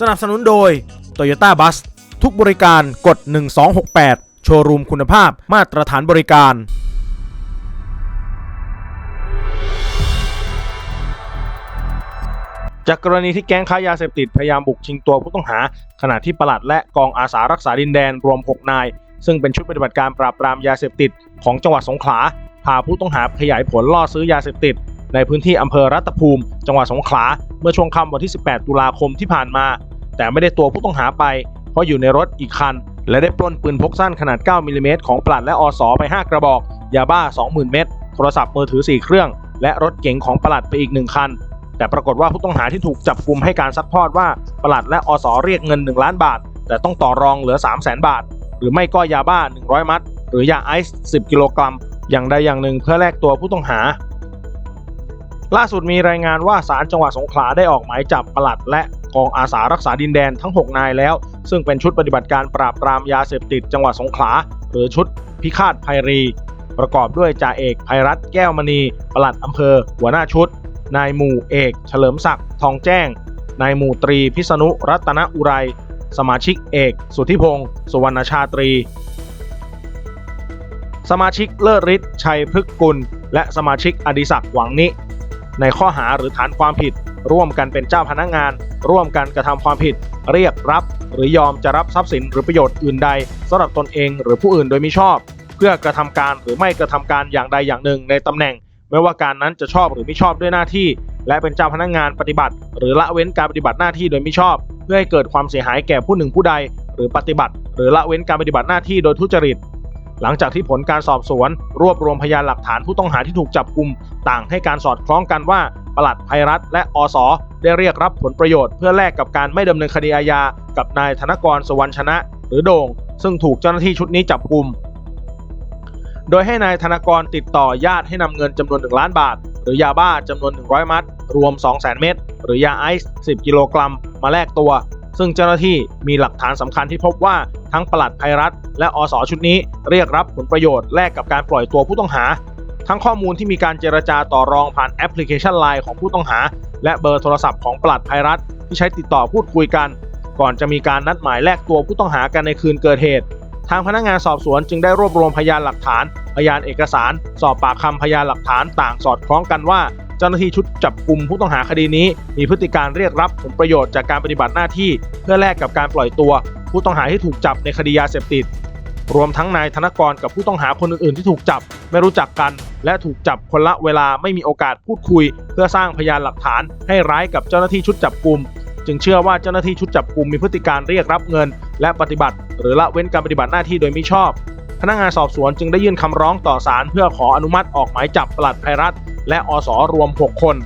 สนับสนุนโดย Toyota Bus ทุกบริการกด 1268 โชว์รูมคุณภาพมาตรฐานบริการ จากกรณีที่แก๊งค้ายาเสพติดพยายามบุกชิงตัวผู้ต้องหา ขณะที่ปลัดและกองอาสารักษาดินแดนรวม 6 นาย ซึ่งเป็นชุดปฏิบัติการปราบปรามยาเสพติดของจังหวัดสงขลาพาผู้ต้องหาขยายผลล่อซื้อยาเสพติด ในพื้นที่อำเภอรัตภูมิ จังหวัดสงขลา เมื่อช่วงค่ำวันที่ 18 ตุลาคมที่ผ่านมา แต่ไม่ได้ตัวผู้ต้องหาไป เพราะอยู่ในรถอีกคัน และได้ปล้นปืนพกสั้นขนาด 9มิลลิเมตรของปลัดและอสไป 5 กระบอก ยาบ้า 20,000 เม็ดโทรศัพท์มือถือ 4 เครื่อง และรถเก๋งของปลัดไปอีก 1 คัน แต่ปรากฏว่าผู้ต้องหาที่ถูกจับกลุ่มให้การซัดทอดว่าปลัดและอสเรียกเงิน 1 ล้านบาท แต่ต้องต่อรองเหลือ 3 0 0 0 0 0 บาท หรือไม่ก็ยาบ้า 100 มัดหรือยาไอซ์ 10 กิโลกรัม อย่างใดอย่างหนึ่งเพื่อแลกตัวผู้ต้องหา ล่าสุดมีรายงานว่าศาลจังหวัดสงขลาได้ออกหมายจับปลัด และกองอาสารักษาดินแดนทั้ง 6 นายแล้ว ซึ่งเป็นชุดปฏิบัติการปราบปรามยาเสพติดจังหวัดสงขลาหรือชุดพิฆาตภัยรี ประกอบด้วยจ่าเอกภัยรัตแก้วมณีปลัดอำเภอ หัวหน้าชุด นายหมู่เอก เฉลิมศักดิ์ทองแจ้ง นายหมู่ตรีพิษณุรัตนอุไรสมาชิกเอก สุทธิพงศ์สุวรรณชาตรี สมาชิกเลิศฤทธิ์ชัยพฤกกุล และสมาชิกอดิศักดิ์หวังนิ ในข้อหาหรือฐานความผิด ร่วมกันเป็นเจ้าพนักงาน ร่วมกันกระทำความผิด เรียกรับ หรือยอมจะรับทรัพย์สินหรือประโยชน์อื่นใดสำหรับตนเองหรือผู้อื่นโดยมิชอบ เพื่อกระทำการหรือไม่กระทำการอย่างใดอย่างหนึ่งในตำแหน่ง ไม่ว่าการนั้นจะชอบหรือไม่ชอบด้วยหน้าที่ และเป็นเจ้าพนักงานปฏิบัติ หรือละเว้นการปฏิบัติหน้าที่โดยมิชอบ เพื่อให้เกิดความเสียหายแก่ผู้หนึ่งผู้ใด หรือปฏิบัติ หรือละเว้นการปฏิบัติหน้าที่โดยทุจริต หลังจากที่ผลการสอบสวน รวบรวมพยานหลักฐานผู้ต้องหาที่ถูกจับกลุ่มต่างให้การสอดคล้องกันว่าปลัดภัยรัฐและอสได้เรียกรับผลประโยชน์เพื่อแลกกับการไม่ดำเนินคดีอาญากับนายธนกรสวรรณชนะ หรือโด่ง ซึ่งถูกเจ้าหน้าที่ชุดนี้จับกลุ่มโดยให้นายธนกรติดต่อญาติให้นำเงินจำนวน 1 ล้านบาท หรือยาบ้าจำนวน 100 มัด รวม 200,000 เม็ดหรือยาไอซ์ 10 กิโลกรัม มาแลกตัว ซึ่งเจ้าหน้าที่มีหลักฐานสำคัญที่พบว่า ทั้งปลัดภัยรัฐ และอสชุดนี้เรียกรับผลประโยชน์แลกกับการปล่อยตัวผู้ต้องหา ทั้งข้อมูลที่มีการเจรจาต่อรองผ่านแอปพลิเคชัน Line ของผู้ต้องหา และเบอร์โทรศัพท์ของปลัดภัยรัฐ ที่ใช้ติดต่อพูดคุยกัน ก่อนจะมีการนัดหมายแลกตัวผู้ต้องหากันในคืนเกิดเหตุ ทางพนักงานสอบสวนจึงได้รวบรวมพยานหลักฐาน พยานเอกสาร สอบปากคำพยานหลักฐานต่างสอดคล้องกันว่าเจ้าหน้าที่ชุดจับกลุ่มผู้ต้องหาคดีนี้ มีพฤติการเรียกรับผลประโยชน์จากการปฏิบัติหน้าที่ เพื่อแลกกับการปล่อยตัว ผู้ต้องหาที่ถูกจับในคดียาเสพติด รวมทั้งนายธนกรกับผู้ต้องหาคนอื่นๆ ที่ถูกจับไม่รู้จักกัน และถูกจับคนละเวลาไม่มีโอกาสพูดคุย เพื่อสร้างพยานหลักฐานให้ร้ายกับเจ้าหน้าที่ชุดจับกลุ่มจึงเชื่อว่าเจ้าหน้าที่ชุดจับกลุ่มมีพฤติการเรียกรับเงิน และปฏิบัติ หรือละเว้นการปฏิบัติหน้าที่โดยมิชอบ พนักงานสอบสวนจึงได้ยื่นคำร้องต่อศาลเพื่อขออนุมัติออกหมายจับปลัดภัยรัฐ และอสรวม 6 คน